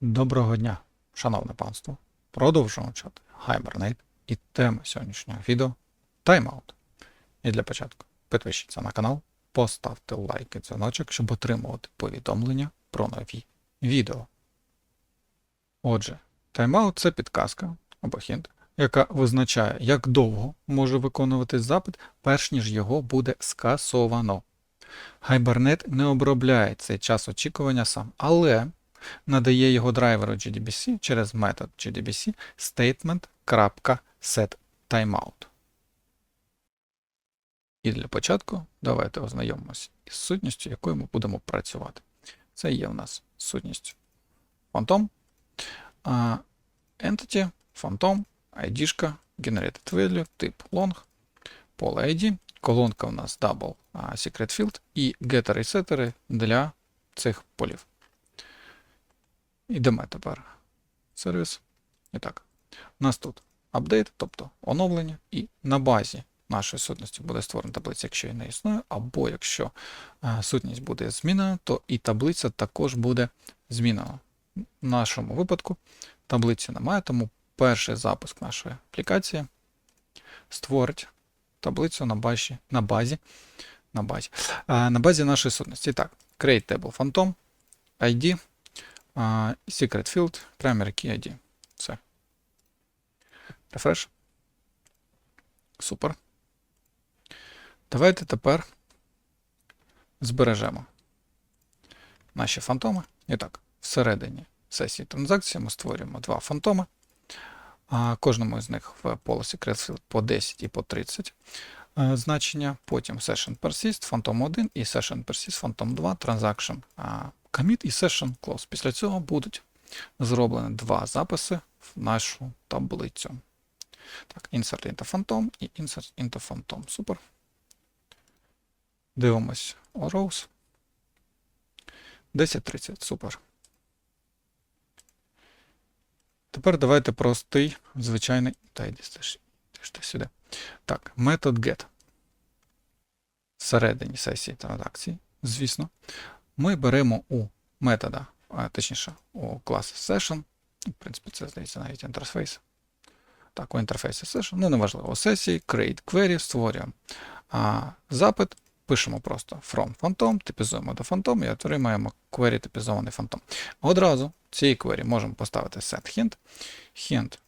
Доброго дня, шановне панство. Продовжуємо чати Hibernate і тема сьогоднішнього відео тайм-аут. І для початку підпишіться на канал, поставте лайк і дзвіночок, щоб отримувати повідомлення про нові відео. Отже, тайм-аут це підказка або хінт, яка визначає, як довго може виконувати запит, перш ніж його буде скасовано. Hibernate не обробляє цей час очікування сам, але надає його драйверу GDBC через метод GDBC statement.setTimeout. І для початку давайте ознайомимося із сутністю, якою ми будемо працювати. Це є у нас сутність Phantom, Entity, Phantom, ID, Generated Value, тип Long, поле ID, колонка у нас Double Secret Field і гетери і сетери для цих полів. Йдемо тепер сервіс. І так, у нас тут апдейт, тобто оновлення, і на базі нашої сутності буде створена таблиця, якщо її не існує, або якщо е, сутність буде змінена, то і таблиця також буде змінена. В нашому випадку таблиці немає, тому перший запуск нашої аплікації створить таблицю на базі, на базі, на базі, е, на базі нашої сутності. І так, create table phantom, ID, Secret Field, Primary Key ID. Все. Refresh. Супер. Давайте тепер збережемо наші фантоми. І так, всередині сесії транзакції ми створюємо два фантоми. Кожному з них в поле Secret Field по 10 і по 30 е, значення. Потім Session Persist, Phantom 1 і Session Persist, Phantom 2, Transaction Commit і Session Close. Після цього будуть зроблені два записи в нашу таблицю. Так, Insert into Phantom і Insert into Phantom. Супер. Дивимось rows. 10.30. Супер. Тепер давайте простий, звичайний. Та ти сюди. Так, метод get. Всередині сесії транзакції, звісно ми беремо у метода, а, точніше, у клас session, в принципі, це здається навіть інтерфейс. Так, у інтерфейсі session, ну неважливо, у сесії, create query, створюємо а, запит, пишемо просто from phantom, типізуємо до phantom і отримаємо query типізований phantom. Одразу цій query можемо поставити set hint, hint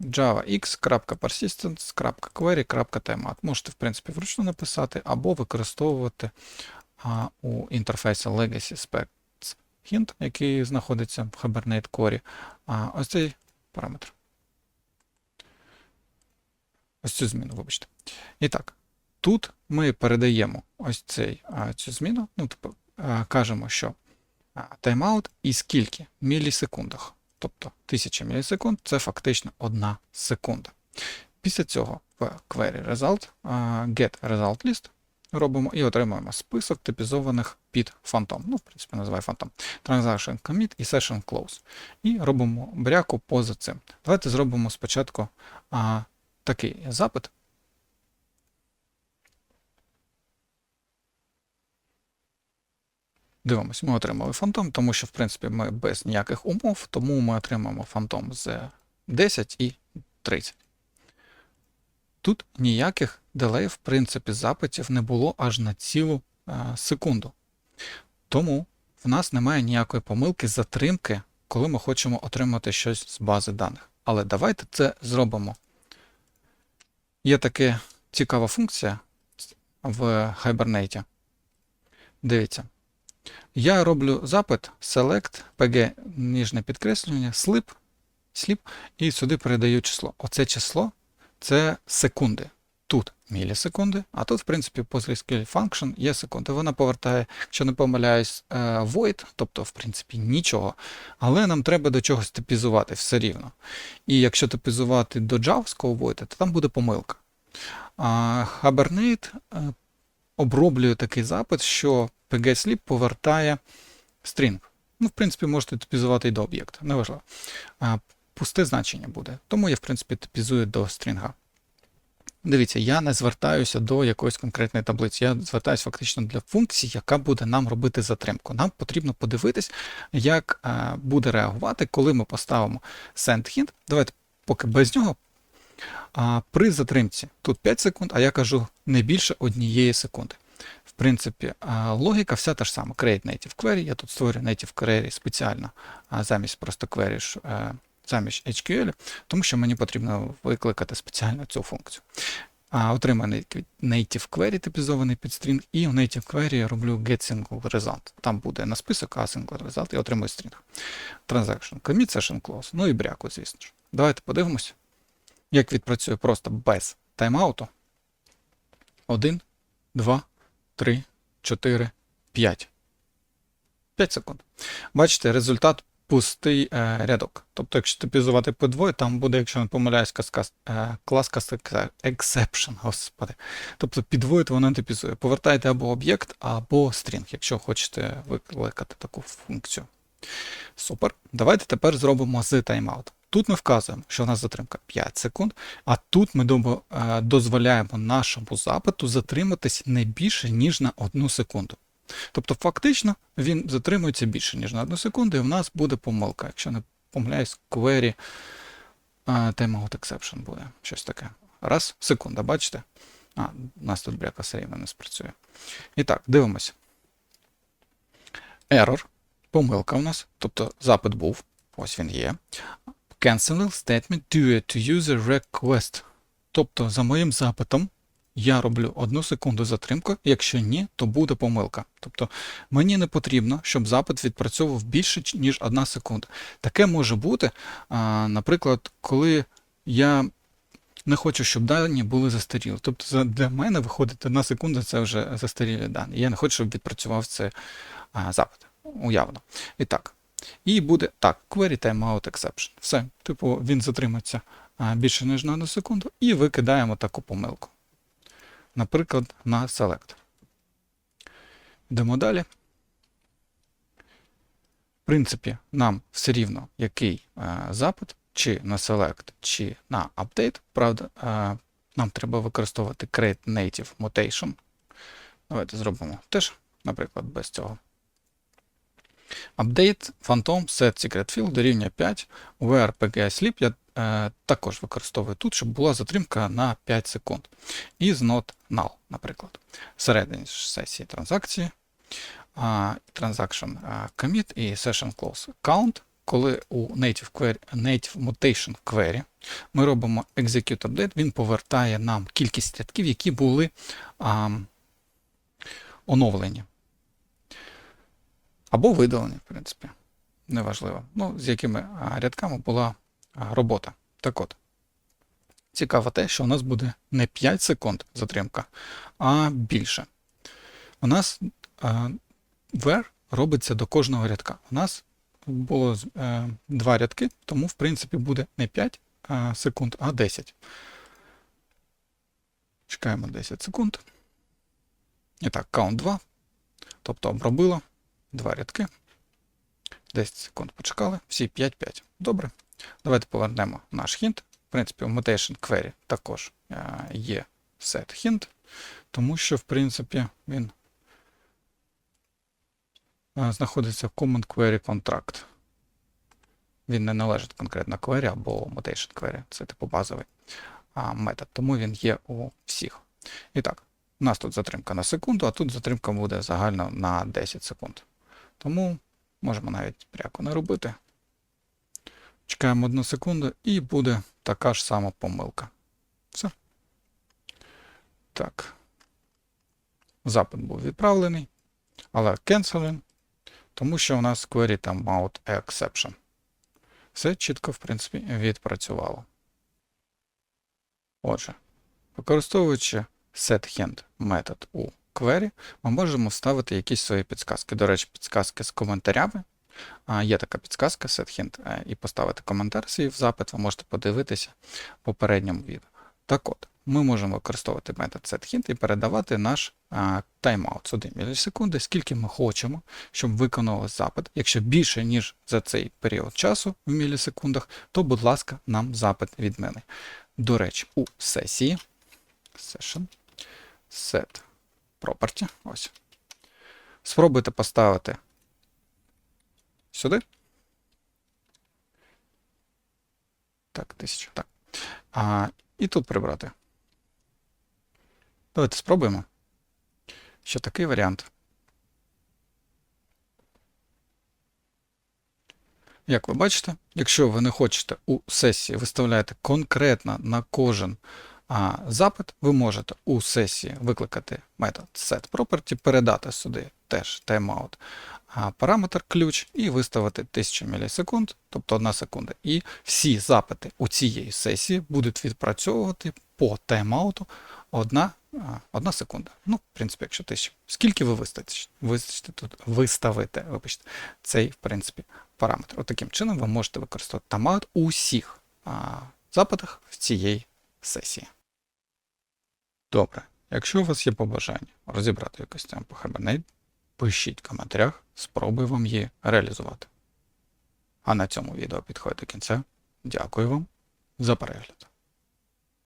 javax.persistence.query.timeout. Можете, в принципі, вручну написати або використовувати а у інтерфейсі Legacy Specs Hint, який знаходиться в Hibernate Core, а ось цей параметр. Ось цю зміну, вибачте. І так, тут ми передаємо ось цей, цю зміну, ну, тобто кажемо, що тайм-аут і скільки в мілісекундах. Тобто 1000 мілісекунд це фактично 1 секунда. Після цього в query result, get result list робимо і отримуємо список типізованих під фантом. Ну, в принципі, називає фантом. Transaction commit і session close. І робимо бряку поза цим. Давайте зробимо спочатку а, такий запит. Дивимось, ми отримали фантом, тому що, в принципі, ми без ніяких умов, тому ми отримаємо фантом з 10 і 30. Тут ніяких делеїв, в принципі, запитів не було аж на цілу а, секунду. Тому в нас немає ніякої помилки затримки, коли ми хочемо отримати щось з бази даних. Але давайте це зробимо. Є така цікава функція в Hibernate. Дивіться. Я роблю запит select, pg, ніжне підкреслення, slip, slip, і сюди передаю число. Оце число це секунди. Тут мілісекунди, а тут, в принципі, PostgreSQL function є секунди. Вона повертає, якщо не помиляюсь, е, void, тобто, в принципі, нічого. Але нам треба до чогось типізувати все рівно. І якщо типізувати до джавського void, то там буде помилка. А Hibernate е, оброблює такий запит, що pg-sleep повертає string. Ну, в принципі, можете типізувати і до об'єкта, неважливо пусте значення буде. Тому я, в принципі, типізую до стрінга. Дивіться, я не звертаюся до якоїсь конкретної таблиці. Я звертаюся фактично для функції, яка буде нам робити затримку. Нам потрібно подивитись, як е, буде реагувати, коли ми поставимо send-hint. Давайте поки без нього. При затримці тут 5 секунд, а я кажу не більше однієї секунди. В принципі, логіка вся та ж сама. Create native query. Я тут створюю native query спеціально замість просто query, е, замість SQL, тому що мені потрібно викликати спеціально цю функцію. Отриманий native query типізований під string, і в native query я роблю get single result. Там буде на список а single result і отримую string. Transaction, commit session close, ну і бряку, звісно ж. Давайте подивимось, як відпрацює просто без тайм-ауту. 1, 2, 3, 4, 5. 5 секунд. Бачите, результат пустий е, рядок. Тобто, якщо типізувати по двоє, там буде, якщо не помиляюсь, е, клас cast exception, господи. Тобто підвоїть воно типізує. Повертайте або об'єкт, або стрінг, якщо хочете викликати таку функцію. Супер. Давайте тепер зробимо з тайм-аут. Тут ми вказуємо, що у нас затримка 5 секунд, а тут ми е, дозволяємо нашому запиту затриматись не більше, ніж на 1 секунду. Тобто, фактично, він затримується більше, ніж на 1 секунду, і в нас буде помилка. Якщо не помиляюсь, query е, timeout exception буде. Щось таке. Раз, секунда, бачите? А, у нас тут бляка все рівно не спрацює. І так, дивимося. Error. Помилка у нас. Тобто запит був. Ось він є. Cancel statement due to user request. Тобто, за моїм запитом я роблю одну секунду затримку, якщо ні, то буде помилка. Тобто мені не потрібно, щоб запит відпрацьовував більше, ніж одна секунда. Таке може бути, наприклад, коли я не хочу, щоб дані були застаріли. Тобто для мене виходить одна секунда це вже застарілі дані. Я не хочу, щоб відпрацював цей запит. Уявно. І так. І буде так, query timeout exception. Все. Типу, він затримається більше, ніж на одну секунду, і викидаємо таку помилку. Наприклад, на select. Йдемо далі. В принципі, нам все рівно який е, запит, чи на select, чи на update. Правда, е, нам треба використовувати create native mutation. Давайте зробимо теж, наприклад, без цього. Update Phantom Set Secret Field дорівнює 5. where PGI Sleep я е, також використовую тут, щоб була затримка на 5 секунд. Is not null, наприклад. Всередині сесії транзакції. А, transaction commit і session close count. Коли у native, query, native mutation query ми робимо execute update, він повертає нам кількість рядків, які були а, оновлені. Або видалені, в принципі. Неважливо. Ну, з якими рядками була робота. Так от. Цікаво те, що у нас буде не 5 секунд затримка, а більше. У нас where робиться до кожного рядка. У нас було е, два рядки, тому, в принципі, буде не 5 секунд, а 10. Чекаємо 10 секунд. І так, count 2. Тобто обробило два рядки. 10 секунд почекали, всі 5-5. Добре. Давайте повернемо наш хінт. В принципі, у mutation query також е, є set hint, тому що, в принципі, він е, знаходиться в command query contract. Він не належить конкретно query або mutation query, це типу базовий метод, тому він є у всіх. І так, у нас тут затримка на секунду, а тут затримка буде загально на 10 секунд. Тому можемо навіть пряко не робити. Чекаємо одну секунду і буде така ж сама помилка. Все. Так. Запит був відправлений, але canceling, тому що у нас query там out exception. Все чітко, в принципі, відпрацювало. Отже, використовуючи setHand метод у query, ми можемо вставити якісь свої підсказки. До речі, підсказки з коментарями. Є така підсказка setHint, е, і поставити коментар свій в запит, ви можете подивитися в попередньому відео. Так от, ми можемо використовувати метод setHint і передавати наш а, тайм-аут з 1 мілісекунди, скільки ми хочемо, щоб виконували запит. Якщо більше, ніж за цей період часу в мілісекундах, то, будь ласка, нам запит відміни. До речі, у сесії Session. Set property. Ось. Спробуйте поставити сюди. Так, тисячу. Так. А, і тут прибрати. Давайте спробуємо. Ще такий варіант. Як ви бачите, якщо ви не хочете у сесії виставляєте конкретно на кожен а, запит, ви можете у сесії викликати метод setProperty, передати сюди теж timeout а, параметр ключ і виставити 1000 мілісекунд, тобто 1 секунда. І всі запити у цієї сесії будуть відпрацьовувати по тайм-ауту 1, а, 1 секунда. Ну, в принципі, якщо 1000. Скільки ви виставите, виставите тут, виставите вибачте, цей, в принципі, параметр. От таким чином ви можете використовувати тайм-аут у всіх а, запитах в цієї сесії. Добре. Якщо у вас є побажання розібрати якось там по Hibernate, пишіть в коментарях, спробую вам її реалізувати. А на цьому відео підходить до кінця. Дякую вам за перегляд.